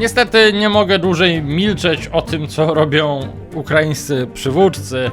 Niestety nie mogę dłużej milczeć o tym, co robią ukraińscy przywódcy,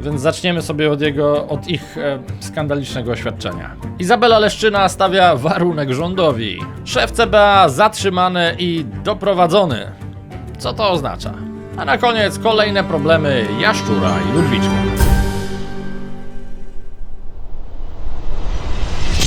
więc zaczniemy sobie od jego, od ich e, skandalicznego oświadczenia. Izabela Leszczyna stawia warunek rządowi. Szef CBA zatrzymany i doprowadzony. Co to oznacza? A na koniec kolejne problemy Jaszczura i Ludwiczka.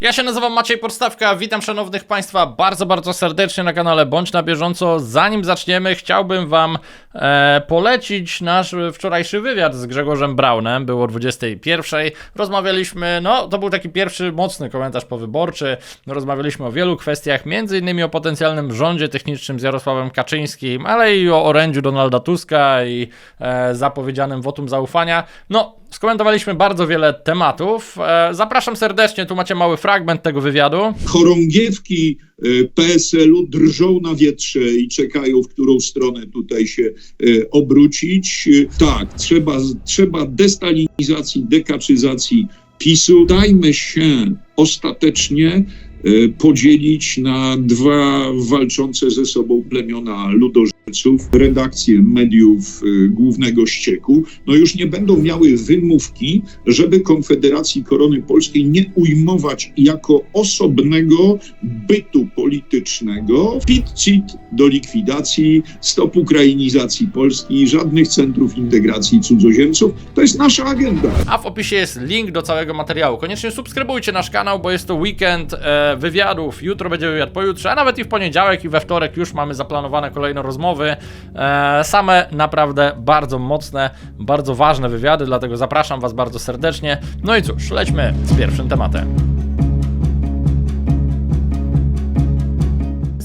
Ja się nazywam Maciej Podstawka, witam szanownych Państwa bardzo, bardzo serdecznie na kanale Bądź na bieżąco. Zanim zaczniemy, chciałbym Wam e, polecić nasz wczorajszy wywiad z Grzegorzem Braunem, było o 21. Rozmawialiśmy, no to był taki pierwszy mocny komentarz powyborczy. Rozmawialiśmy o wielu kwestiach, między innymi o potencjalnym rządzie technicznym z Jarosławem Kaczyńskim, ale i o orędziu Donalda Tuska i e, zapowiedzianym wotum zaufania. No, skomentowaliśmy bardzo wiele tematów. E, zapraszam serdecznie, tu macie mały fragment tego wywiadu. chorągiewki y, PSL-u drżą na wietrze i czekają, w którą stronę tutaj się y, obrócić. Tak, trzeba, trzeba destalinizacji, dekaczyzacji PiSu. Dajmy się ostatecznie podzielić na dwa walczące ze sobą plemiona ludożerców, redakcje mediów y, głównego ścieku, no już nie będą miały wymówki, żeby Konfederacji Korony Polskiej nie ujmować jako osobnego bytu politycznego. Pit-cit do likwidacji, stop ukrainizacji Polski, żadnych centrów integracji cudzoziemców. To jest nasza agenda. A w opisie jest link do całego materiału. Koniecznie subskrybujcie nasz kanał, bo jest to weekend e, wywiadów. Jutro będzie wywiad pojutrze, a nawet i w poniedziałek i we wtorek już mamy zaplanowane kolejne rozmowy. E, same naprawdę bardzo mocne, bardzo ważne wywiady, dlatego zapraszam Was bardzo serdecznie. No i cóż, lećmy z pierwszym tematem.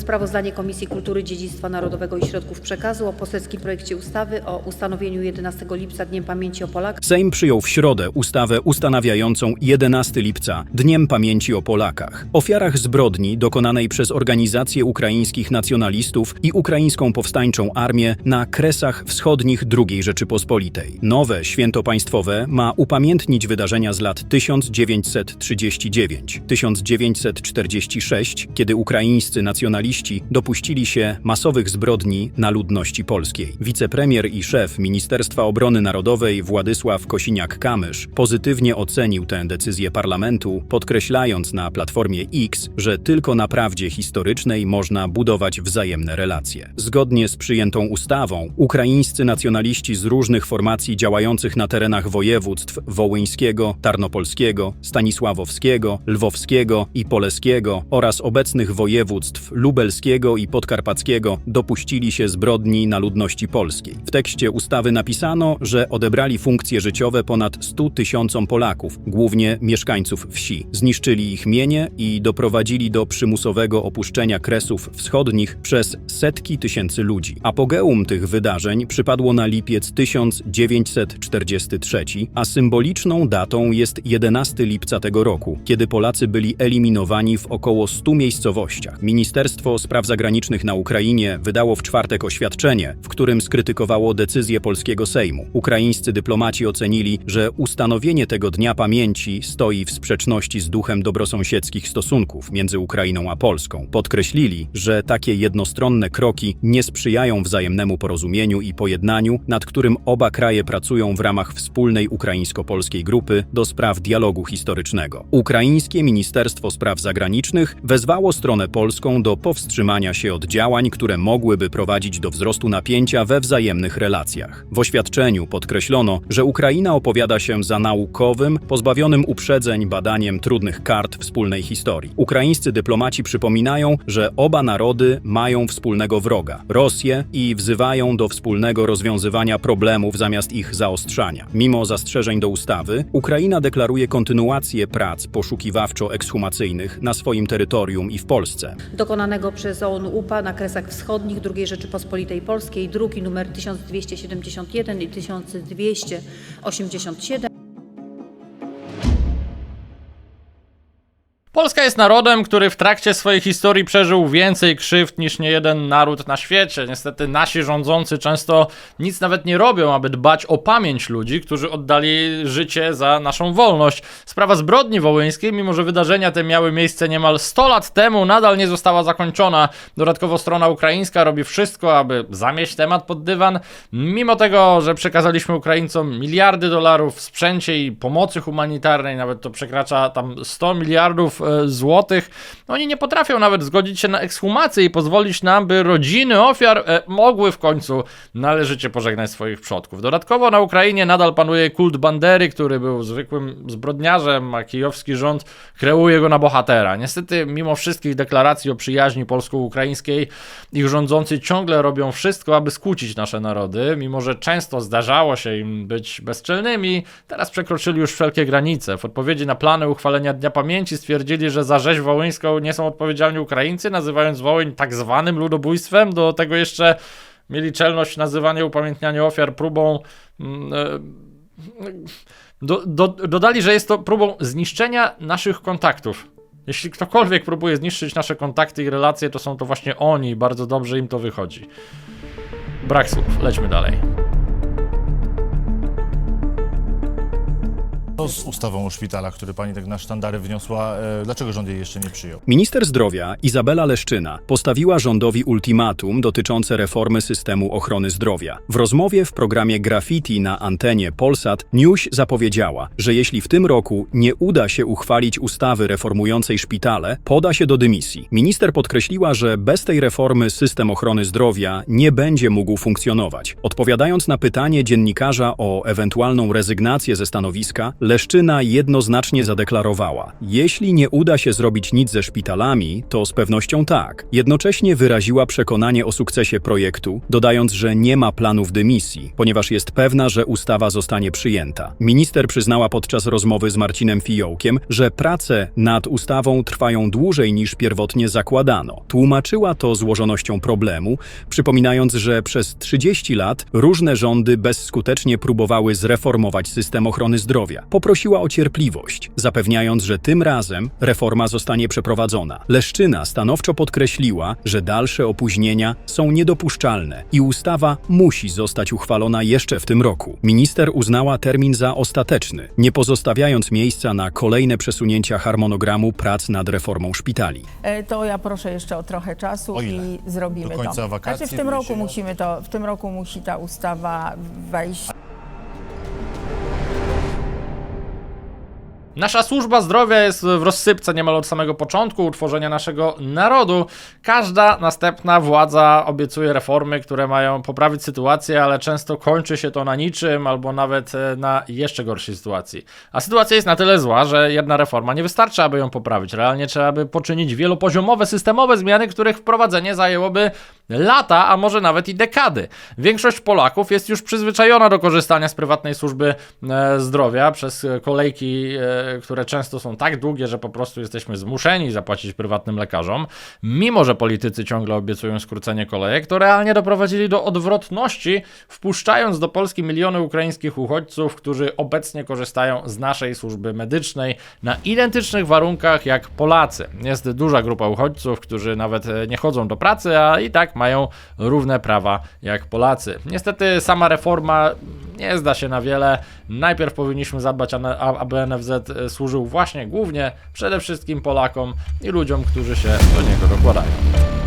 Sprawozdanie Komisji Kultury, Dziedzictwa Narodowego i Środków Przekazu o poselskim projekcie ustawy o ustanowieniu 11 lipca Dniem Pamięci o Polakach. Sejm przyjął w środę ustawę ustanawiającą 11 lipca Dniem Pamięci o Polakach, ofiarach zbrodni dokonanej przez organizacje ukraińskich nacjonalistów i ukraińską powstańczą armię na kresach wschodnich II Rzeczypospolitej. Nowe święto państwowe ma upamiętnić wydarzenia z lat 1939-1946, kiedy ukraińscy nacjonaliści dopuścili się masowych zbrodni na ludności polskiej. Wicepremier i szef Ministerstwa Obrony Narodowej Władysław Kosiniak-Kamysz pozytywnie ocenił tę decyzję parlamentu, podkreślając na platformie X, że tylko na prawdzie historycznej można budować wzajemne relacje. Zgodnie z przyjętą ustawą, ukraińscy nacjonaliści z różnych formacji działających na terenach województw wołyńskiego, tarnopolskiego, stanisławowskiego, lwowskiego i poleskiego oraz obecnych województw lubelskiego i podkarpackiego dopuścili się zbrodni na ludności polskiej. W tekście ustawy napisano, że odebrali funkcje życiowe ponad 100 tysiącom Polaków, głównie mieszkańców wsi. Zniszczyli ich mienie i doprowadzili do przymusowego opuszczenia kresów wschodnich przez setki tysięcy ludzi. Apogeum tych wydarzeń przypadło na lipiec 1943, a symboliczną datą jest 11 lipca tego roku, kiedy Polacy byli eliminowani w około 100 miejscowościach. Ministerstwo Spraw Zagranicznych na Ukrainie wydało w czwartek oświadczenie, w którym skrytykowało decyzję polskiego Sejmu. Ukraińscy dyplomaci ocenili, że ustanowienie tego dnia pamięci stoi w sprzeczności z duchem dobrosąsiedzkich stosunków między Ukrainą a Polską. Podkreślili, że takie jednostronne kroki nie sprzyjają wzajemnemu porozumieniu i pojednaniu, nad którym oba kraje pracują w ramach wspólnej ukraińsko-polskiej grupy do spraw dialogu historycznego. Ukraińskie Ministerstwo Spraw Zagranicznych wezwało stronę polską do powstrzymania się od działań, które mogłyby prowadzić do wzrostu napięcia we wzajemnych relacjach. W oświadczeniu podkreślono, że Ukraina opowiada się za naukowym, pozbawionym uprzedzeń badaniem trudnych kart wspólnej historii. Ukraińscy dyplomaci przypominają, że oba narody mają wspólnego wroga Rosję i wzywają do wspólnego rozwiązywania problemów zamiast ich zaostrzania. Mimo zastrzeżeń do ustawy, Ukraina deklaruje kontynuację prac poszukiwawczo-ekshumacyjnych na swoim terytorium i w Polsce. dokonanego przez OUN-UPA na Kresach Wschodnich II Rzeczypospolitej Polskiej, druki nr 1271 i 1287. Polska jest narodem, który w trakcie swojej historii przeżył więcej krzywd niż niejeden naród na świecie. Niestety nasi rządzący często nic nawet nie robią, aby dbać o pamięć ludzi, którzy oddali życie za naszą wolność. Sprawa zbrodni wołyńskiej, mimo że wydarzenia te miały miejsce niemal 100 lat temu, nadal nie została zakończona. Dodatkowo strona ukraińska robi wszystko, aby zamieść temat pod dywan. Mimo tego, że przekazaliśmy Ukraińcom miliardy dolarów w sprzęcie i pomocy humanitarnej, nawet to przekracza tam 100 miliardów złotych, oni nie potrafią nawet zgodzić się na ekshumację i pozwolić nam, by rodziny ofiar e, mogły w końcu należycie pożegnać swoich przodków. Dodatkowo na Ukrainie nadal panuje kult Bandery, który był zwykłym zbrodniarzem, a kijowski rząd kreuje go na bohatera. Niestety, mimo wszystkich deklaracji o przyjaźni polsko-ukraińskiej, ich rządzący ciągle robią wszystko, aby skłócić nasze narody, mimo że często zdarzało się im być bezczelnymi, teraz przekroczyli już wszelkie granice. W odpowiedzi na plany uchwalenia Dnia Pamięci stwierdzili, że za rzeź wołyńską nie są odpowiedzialni Ukraińcy, nazywając Wołyń tak zwanym ludobójstwem. Do tego jeszcze mieli czelność nazywania upamiętniania ofiar próbą. mm, e, Do, do, dodali, że jest to próbą zniszczenia naszych kontaktów. Jeśli ktokolwiek próbuje zniszczyć nasze kontakty i relacje, to są to właśnie oni bardzo dobrze im to wychodzi. Brak słów, lećmy dalej. Co z ustawą o szpitalach, który pani tak na sztandary wniosła? E, Dlaczego rząd jej jeszcze nie przyjął? Minister zdrowia Izabela Leszczyna postawiła rządowi ultimatum dotyczące reformy systemu ochrony zdrowia. W rozmowie w programie Graffiti na antenie Polsat News zapowiedziała, że jeśli w tym roku nie uda się uchwalić ustawy reformującej szpitale, poda się do dymisji. Minister podkreśliła, że bez tej reformy system ochrony zdrowia nie będzie mógł funkcjonować. Odpowiadając na pytanie dziennikarza o ewentualną rezygnację ze stanowiska, Leszczyna jednoznacznie zadeklarowała: Jeśli nie uda się zrobić nic ze szpitalami, to z pewnością tak. Jednocześnie wyraziła przekonanie o sukcesie projektu, dodając, że nie ma planów dymisji, ponieważ jest pewna, że ustawa zostanie przyjęta. Minister przyznała podczas rozmowy z Marcinem Fiołkiem, że prace nad ustawą trwają dłużej niż pierwotnie zakładano. Tłumaczyła to złożonością problemu, przypominając, że przez 30 lat różne rządy bezskutecznie próbowały zreformować system ochrony zdrowia. Poprosiła o cierpliwość, zapewniając, że tym razem reforma zostanie przeprowadzona. Leszczyna stanowczo podkreśliła, że dalsze opóźnienia są niedopuszczalne i ustawa musi zostać uchwalona jeszcze w tym roku. Minister uznała termin za ostateczny, nie pozostawiając miejsca na kolejne przesunięcia harmonogramu prac nad reformą szpitali. E, to ja proszę jeszcze o trochę czasu i zrobimy Do końca to. wakacji Znaczy w tym roku musimy to, w tym roku musi ta ustawa wejść Nasza służba zdrowia jest w rozsypce niemal od samego początku utworzenia naszego narodu. Każda następna władza obiecuje reformy, które mają poprawić sytuację, ale często kończy się to na niczym albo nawet e, na jeszcze gorszej sytuacji. A sytuacja jest na tyle zła, że jedna reforma nie wystarczy, aby ją poprawić. Realnie trzeba by poczynić wielopoziomowe, systemowe zmiany, których wprowadzenie zajęłoby lata, a może nawet i dekady. Większość Polaków jest już przyzwyczajona do korzystania z prywatnej służby e, zdrowia przez e, kolejki, e, które często są tak długie, że po prostu jesteśmy zmuszeni zapłacić prywatnym lekarzom. Mimo, że politycy ciągle obiecują skrócenie kolejek, to realnie doprowadzili do odwrotności, wpuszczając do Polski miliony ukraińskich uchodźców, którzy obecnie korzystają z naszej służby medycznej na identycznych warunkach jak Polacy. Jest duża grupa uchodźców, którzy nawet nie chodzą do pracy, a i tak mają równe prawa jak Polacy. Niestety sama reforma nie zda się na wiele. Najpierw powinniśmy zadbać, aby NFZ e, służył właśnie głównie przede wszystkim Polakom i ludziom, którzy się do niego dokładają.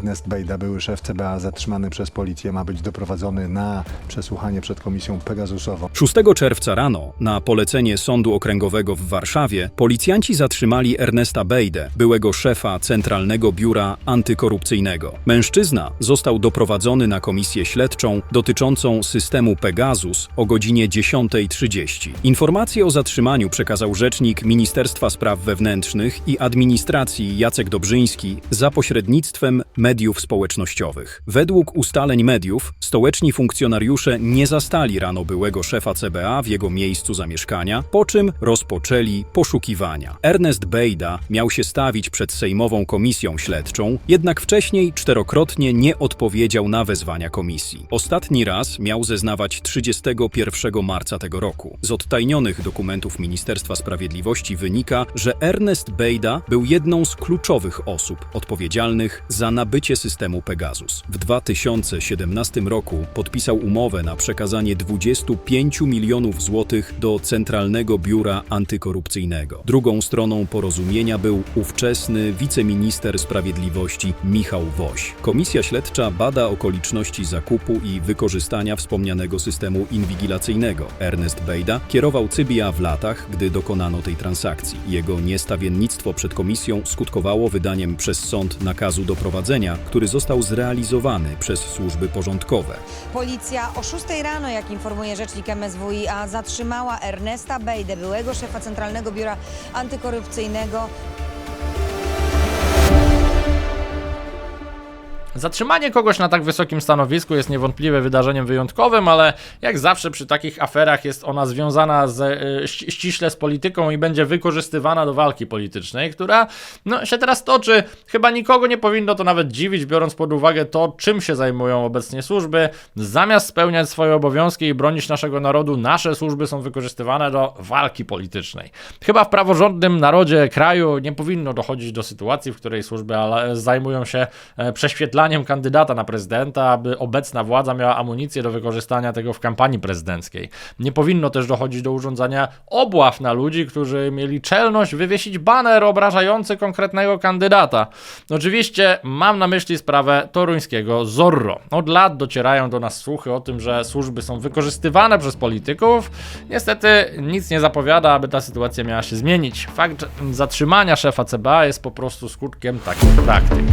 Ernest Bejda, były szef CBA, zatrzymany przez policję, ma być doprowadzony na przesłuchanie przed komisją Pegasusową. 6 czerwca rano, na polecenie Sądu Okręgowego w Warszawie, policjanci zatrzymali Ernesta Bejdę, byłego szefa Centralnego Biura Antykorupcyjnego. Mężczyzna został doprowadzony na komisję śledczą dotyczącą systemu Pegasus o godzinie 10.30. Informacje o zatrzymaniu przekazał rzecznik Ministerstwa Spraw Wewnętrznych i Administracji Jacek Dobrzyński za pośrednictwem mediów mediów społecznościowych. Według ustaleń mediów, stołeczni funkcjonariusze nie zastali rano byłego szefa CBA w jego miejscu zamieszkania, po czym rozpoczęli poszukiwania. Ernest Bejda miał się stawić przed Sejmową Komisją Śledczą, jednak wcześniej czterokrotnie nie odpowiedział na wezwania komisji. Ostatni raz miał zeznawać 31 marca tego roku. Z odtajnionych dokumentów Ministerstwa Sprawiedliwości wynika, że Ernest Bejda był jedną z kluczowych osób odpowiedzialnych za nabycie systemu Pegasus. W 2017 roku podpisał umowę na przekazanie 25 milionów złotych do Centralnego Biura Antykorupcyjnego. Drugą stroną porozumienia był ówczesny wiceminister sprawiedliwości Michał Woś. Komisja śledcza bada okoliczności zakupu i wykorzystania wspomnianego systemu inwigilacyjnego. Ernest Bejda kierował Cybia w latach, gdy dokonano tej transakcji. Jego niestawiennictwo przed komisją skutkowało wydaniem przez sąd nakazu doprowadzenia, który został zrealizowany przez służby porządkowe. Policja o 6 rano, jak informuje rzecznik MSWiA, zatrzymała Ernesta Bejdę, byłego szefa Centralnego Biura Antykorupcyjnego. Zatrzymanie kogoś na tak wysokim stanowisku jest niewątpliwie wydarzeniem wyjątkowym, ale jak zawsze przy takich aferach jest ona związana z, e, ści- ściśle z polityką i będzie wykorzystywana do walki politycznej, która no, się teraz toczy. Chyba nikogo nie powinno to nawet dziwić, biorąc pod uwagę to, czym się zajmują obecnie służby. Zamiast spełniać swoje obowiązki i bronić naszego narodu, nasze służby są wykorzystywane do walki politycznej. Chyba w praworządnym narodzie kraju nie powinno dochodzić do sytuacji, w której służby zajmują się e, kandydata na prezydenta, aby obecna władza miała amunicję do wykorzystania tego w kampanii prezydenckiej. Nie powinno też dochodzić do urządzania obław na ludzi, którzy mieli czelność wywiesić baner obrażający konkretnego kandydata. Oczywiście mam na myśli sprawę toruńskiego Zorro. Od lat docierają do nas słuchy o tym, że służby są wykorzystywane przez polityków. Niestety nic nie zapowiada, aby ta sytuacja miała się zmienić. Fakt zatrzymania szefa CBA jest po prostu skutkiem takich praktyk.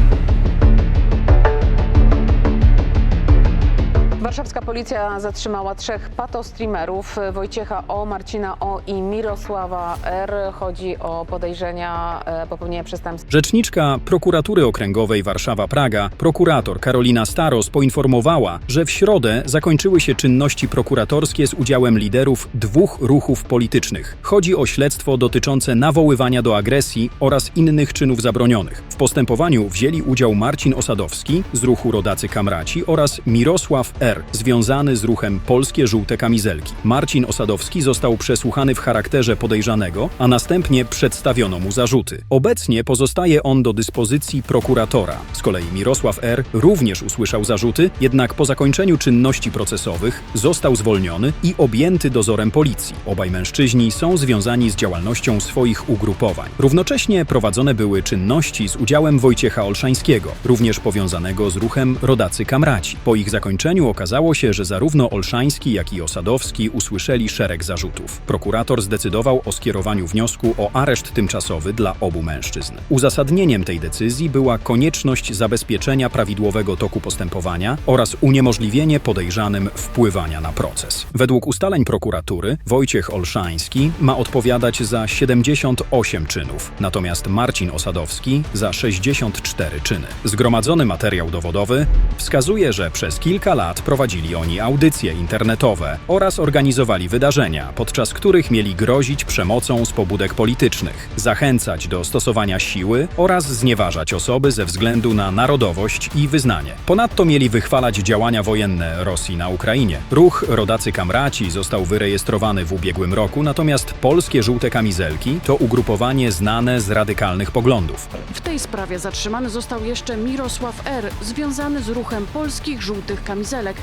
Warszawska policja zatrzymała trzech patostreamerów, Wojciecha O, Marcina O i Mirosława R. Chodzi o podejrzenia e, popełnienia przestępstw. Rzeczniczka prokuratury okręgowej Warszawa-Praga, prokurator Karolina Staros poinformowała, że w środę zakończyły się czynności prokuratorskie z udziałem liderów dwóch ruchów politycznych. Chodzi o śledztwo dotyczące nawoływania do agresji oraz innych czynów zabronionych. W postępowaniu wzięli udział Marcin Osadowski z ruchu Rodacy Kamraci oraz Mirosław R., związany z ruchem Polskie Żółte Kamizelki. Marcin Osadowski został przesłuchany w charakterze podejrzanego, a następnie przedstawiono mu zarzuty. Obecnie pozostaje on do dyspozycji prokuratora. Z kolei Mirosław R. również usłyszał zarzuty, jednak po zakończeniu czynności procesowych został zwolniony i objęty dozorem policji. Obaj mężczyźni są związani z działalnością swoich ugrupowań. Równocześnie prowadzone były czynności z udziałem Wojciecha Olszańskiego, również powiązanego z ruchem Rodacy Kamraci. Po ich zakończeniu okazało się, że zarówno Olszański, jak i Osadowski usłyszeli szereg zarzutów. Prokurator zdecydował o skierowaniu wniosku o areszt tymczasowy dla obu mężczyzn. Uzasadnieniem tej decyzji była konieczność zabezpieczenia prawidłowego toku postępowania oraz uniemożliwienie podejrzanym wpływania na proces. Według ustaleń prokuratury Wojciech Olszański ma odpowiadać za 78 czynów, natomiast Marcin Osadowski za 64 czyny. Zgromadzony materiał dowodowy wskazuje, że przez kilka lat prowadzili oni audycje internetowe oraz organizowali wydarzenia, podczas których mieli grozić przemocą z pobudek politycznych, zachęcać do stosowania siły oraz znieważać osoby ze względu na narodowość i wyznanie. Ponadto mieli wychwalać działania wojenne Rosji na Ukrainie. Ruch Rodacy Kamraci został wyrejestrowany w ubiegłym roku, natomiast polskie żółte kamizelki to ugrupowanie znane z radykalnych poglądów. W tej sprawie zatrzymany został jeszcze Mirosław R., związany z ruchem polskich żółtych kamizelek.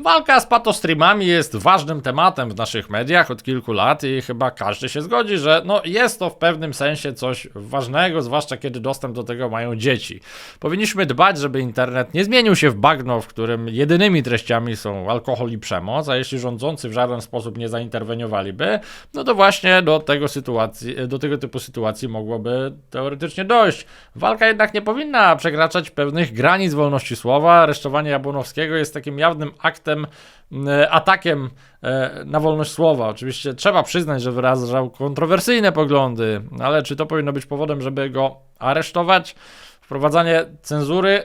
Walka z patostreamami jest ważnym tematem w naszych mediach od kilku lat i chyba każdy się zgodzi, że no jest to w pewnym sensie coś ważnego, zwłaszcza kiedy dostęp do tego mają dzieci. Powinniśmy dbać, żeby internet nie zmienił się w bagno, w którym jedynymi treściami są alkohol i przemoc, a jeśli rządzący w żaden sposób nie zainterweniowaliby, no to właśnie do tego sytuacji, do tego typu sytuacji mogłoby teoretycznie dojść. Walka jednak nie powinna przekraczać pewnych granic wolności słowa. Aresztowanie Jabłonowskiego jest takim jawnym aktem tym e, atakiem e, na wolność słowa. Oczywiście trzeba przyznać, że wyrażał kontrowersyjne poglądy, ale czy to powinno być powodem, żeby go aresztować? Wprowadzanie cenzury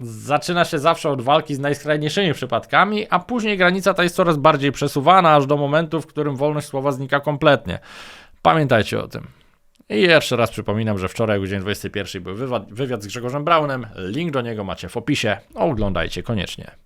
zaczyna się zawsze od walki z najskrajniejszymi przypadkami, a później granica ta jest coraz bardziej przesuwana, aż do momentu, w którym wolność słowa znika kompletnie. Pamiętajcie o tym. I jeszcze raz przypominam, że wczoraj o godzinie 21 był wywiad, wywiad z Grzegorzem Braunem. Link do niego macie w opisie. Oglądajcie koniecznie.